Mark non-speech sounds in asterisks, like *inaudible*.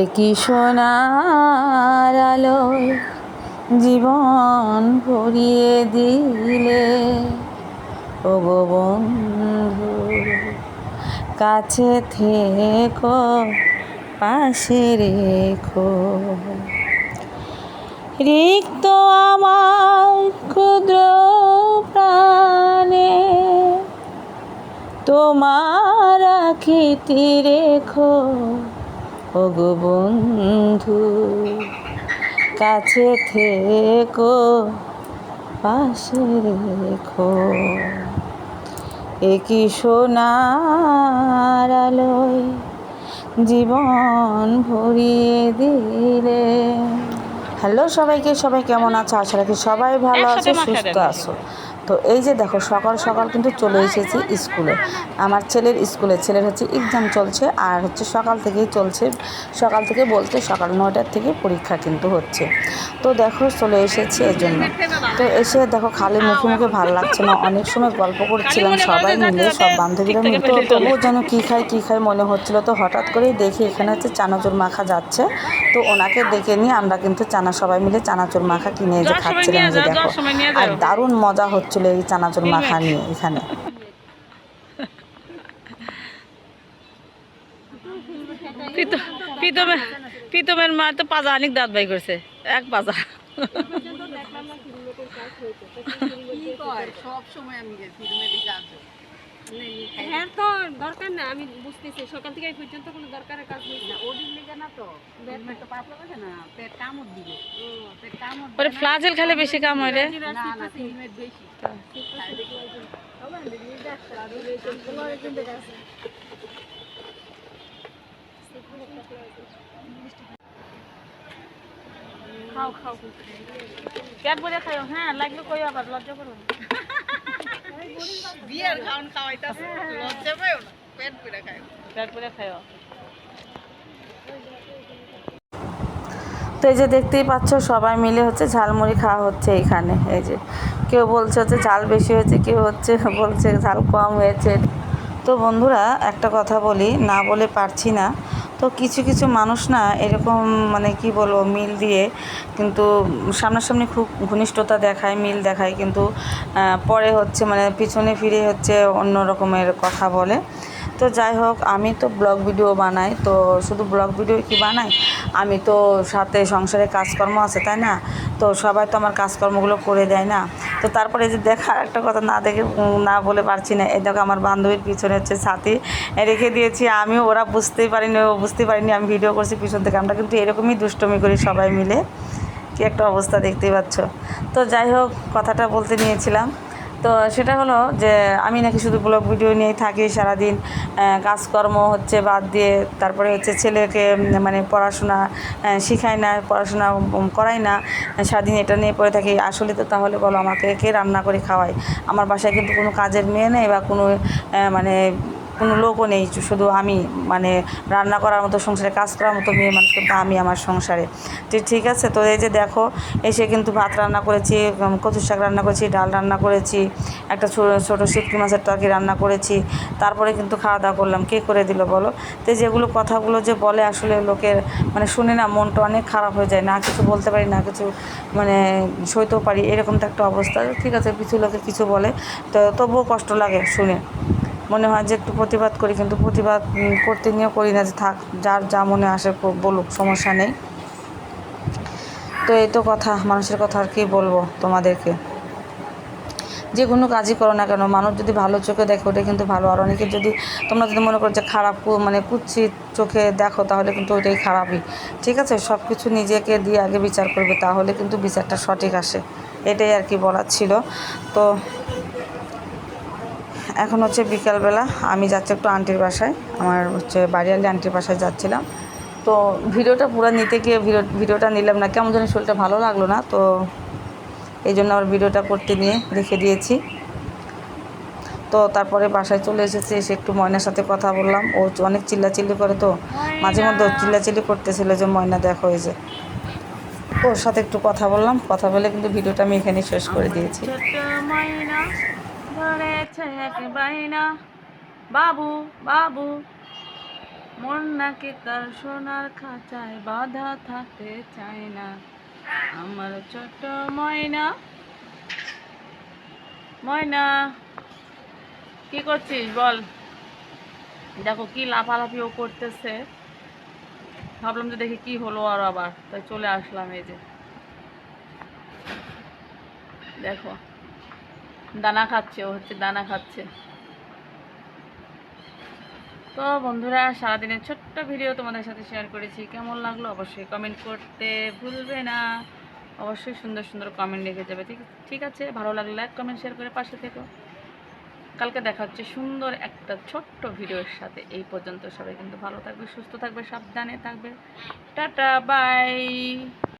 একই সোনার আলোয় জীবন ভরিয়ে দিলে? ও বন্ধু, কাছে থেকো, পাশে রেখো। রিক্ত আমার ক্ষুদ্র প্রাণে তোমার আখিতি রেখো। ও গো বন্ধু কাছে থেকো পাশে রেখো। একই সোনার আলোয় জীবন ভরিয়ে দিলে। হ্যালো সবাইকে সবাই কেমন আছো? আশা রাখি সবাই ভালো আছে সুস্থ আছো। তো এই যে দেখো, সকাল সকাল কিন্তু চলে এসেছি স্কুলে। আমার ছেলের স্কুলে, ছেলের হচ্ছে এক্সাম চলছে আর হচ্ছে সকাল থেকেই চলছে। সকাল থেকে বলতে সকাল নয়টার থেকে পরীক্ষা কিন্তু হচ্ছে। তো দেখো, চলে এসেছি এর জন্য। তো এসে দেখো, খালি মুখে মুখে ভালো লাগছে না। অনেক সময় গল্প করছিলাম সবাই মিলে, সব বান্ধবীরা মিলে। তো তবুও যেন কী খাই কী খাই মনে হচ্ছিল। তো হঠাৎ করেই দেখি এখানে হচ্ছে চানাচুর মাখা যাচ্ছে। তো ওনাকে ডেকে নিয়ে আমরা কিন্তু চানা, সবাই মিলে চানাচুর মাখা কিনে যে খাচ্ছিলাম যে দেখো। আর দারুণ মজা হচ্ছিল। এই চানাচুর মাখা নিয়ে এখানে। প্রীতম- প্রীতমের প্রীতমের মা তো পাজা অনেক দাঁত বাই করছে। এক পাজা। হ্যাঁ তো দরকার না আমি বুঝতেছি। সকাল থেকে এই পর্যন্ত কোনো দরকারের কাজ নেই না। ওদিন লেগে না তো তো পাতলা আছে না পেট কামড় দিবে। পেট কামড় ওরে ফ্লাজেল খেলে বেশি কাম হয় রে। না না সিমেন্ট বেশি। খাও খাও। পেট ভরে খাও হ্যাঁ লাগলে কই আবার লজ্জা করো না। *laughs* বিয়ের খাওন খাওয়াইতাছে লজ্জা পাইও না পেট পুরা খায়। পেট খাও তো এই যে দেখতেই পাচ্ছ সবাই মিলে হচ্ছে ঝালমুড়ি খাওয়া হচ্ছে এখানে এই যে। কেউ বলছে হচ্ছে ঝাল বেশি হয়েছে কেউ হচ্ছে *laughs* বলছে ঝাল কম হয়েছে। তো বন্ধুরা একটা কথা বলি না বলে পারছি না। তো কিছু কিছু মানুষ না এরকম মানে কি বলব, মিল দিয়ে কিন্তু সামনাসামনি খুব ঘনিষ্ঠতা দেখায়, মিল দেখায়, কিন্তু পরে হচ্ছে মানে পিছনে ফিরে হচ্ছে অন্য রকমের কথা বলে। তো যাই হোক, আমি তো ব্লগ ভিডিও বানাই, তো শুধু ব্লগ ভিডিও কি বানাই? আমি তো সাথে সংসারে কাজকর্ম আছে, তাই না? তো সবাই তো আমার কাজকর্মগুলো করে দেয় না। তো তারপরে যে দেখার একটা কথা না দেখে না বলে পারছি না। এই দেখো আমার বান্ধবীর পিছনে হচ্ছে ছাতি রেখে দিয়েছি। আমিও ওরা বুঝতেই পারিনি, ও বুঝতেই পারিনি আমি ভিডিও করছি পিছন থেকে। আমরা কিন্তু এরকমই দুষ্টমি করি সবাই মিলে। কি একটা অবস্থা দেখতেই পাচ্ছ। তো যাই হোক, কথাটা বলতে নিয়েছিলাম। তো সেটা হলো যে আমি নাকি শুধু ব্লগ ভিডিও নিয়েই থাকি সারাদিন কাজকর্ম হচ্ছে বাদ দিয়ে, তারপরে হচ্ছে ছেলেকে মানে পড়াশোনা শিখাই না, পড়াশোনা করাই না, সারাদিন এটা নিয়ে পড়ে থাকি। আসলে তো তাহলে বলো আমাকে কে রান্না করে খাওয়ায়? আমার বাসায় কিন্তু কোনো কাজের মেয়ে নেই বা কোনো মানে কোনো লোকও নেই শুধু আমি মানে রান্না করার মতো, সংসারে কাজ করার মতো মেয়ে মানুষ কিন্তু আমি আমার সংসারে। তো ঠিক আছে, তো এই যে দেখো, এসে কিন্তু ভাত রান্না করেছি কচু শাক রান্না করেছি, ডাল রান্না করেছি, একটা ছোটো শুটকি মাছের তরকারি রান্না করেছি, তারপরে কিন্তু খাওয়া দাওয়া করলাম। কে করে দিল বলো? তো যেগুলো কথাগুলো যে বলে আসলে লোকের মানে শুনে না মনটা অনেক খারাপ হয়ে যায়, না কিছু বলতে পারি, না কিছু মানে সইতেও পারি, এরকম তো একটা অবস্থা। ঠিক আছে, কিছু লোকে কিছু বলে, তো তবুও কষ্ট লাগে শুনে। মনে হয় যে একটু প্রতিবাদ করি, কিন্তু প্রতিবাদ করতে নিয়েও করি না যে থাক, যার যা মনে আসে বলুক, সমস্যা নেই। তো এই তো কথা, মানুষের কথা আর কি বলব তোমাদেরকে। যে কোনো কাজই করো না কেন, মানুষ যদি ভালো চোখে দেখে ওটা কিন্তু ভালো। আর অনেকে যদি, তোমরা যদি মনে করো যে খারাপ মানে কুচ্ছি চোখে দেখো, তাহলে কিন্তু ওইটাই খারাপই। ঠিক আছে? সব কিছু নিজেকে দিয়ে আগে বিচার করবে, তাহলে কিন্তু বিচারটা সঠিক আসে। এটাই আর কি বলার ছিল। তো এখন হচ্ছে বিকালবেলা, আমি যাচ্ছি একটু আন্টির বাসায়, আমার হচ্ছে বাড়িয়ালি আন্টির বাসায় যাচ্ছিলাম। তো ভিডিওটা পুরো নিতে গিয়ে ভিডিও, ভিডিওটা নিলাম না, কেমন যেন শরীরটা ভালো লাগল না, তো এই জন্য আমার ভিডিওটা করতে নিয়ে রেখে দিয়েছি। তো তারপরে বাসায় চলে এসেছে, এসে একটু ময়নার সাথে কথা বললাম, ও অনেক চিল্লাচিল্লি করে তো, মাঝে মধ্যে চিল্লাচিল্লি করতেছিল যে, ময়না, দেখো এই যে। ওর সাথে একটু কথা বললাম, কথা বলে কিন্তু ভিডিওটা আমি এখানেই শেষ করে দিয়েছি। ধরেছে এক বাইনা। বাবু বাবু, মন নাকি তার সোনার খাঁচায় বাধা থাকতে চায় না। আমার ছোট ময়না ময়না, কি করছিস বল? দেখো কি লাফালাফিও করতেছে। ভাবলাম যে দেখি কি হলো আর আবার। তাই চলে আসলাম এই যে। দেখো। দানা খাচ্ছে, ও হচ্ছে দানা খাচ্ছে। তো বন্ধুরা, সারাদিনের ছোট্ট ভিডিও তোমাদের সাথে শেয়ার করেছি। কেমন লাগল অবশ্যই কমেন্ট করতে ভুলবে না। অবশ্যই সুন্দর সুন্দর কমেন্ট লিখে যাবে, ঠিক ঠিক আছে? ভালো লাগলে লাইক কমেন্ট শেয়ার করে পাশে থেকো। কালকে দেখা হচ্ছে সুন্দর একটা ছোট্ট ভিডিওর সাথে। এই পর্যন্ত সবাই কিন্তু ভালো থাকবে, সুস্থ থাকবে, সাবধানে থাকবে। Tata bye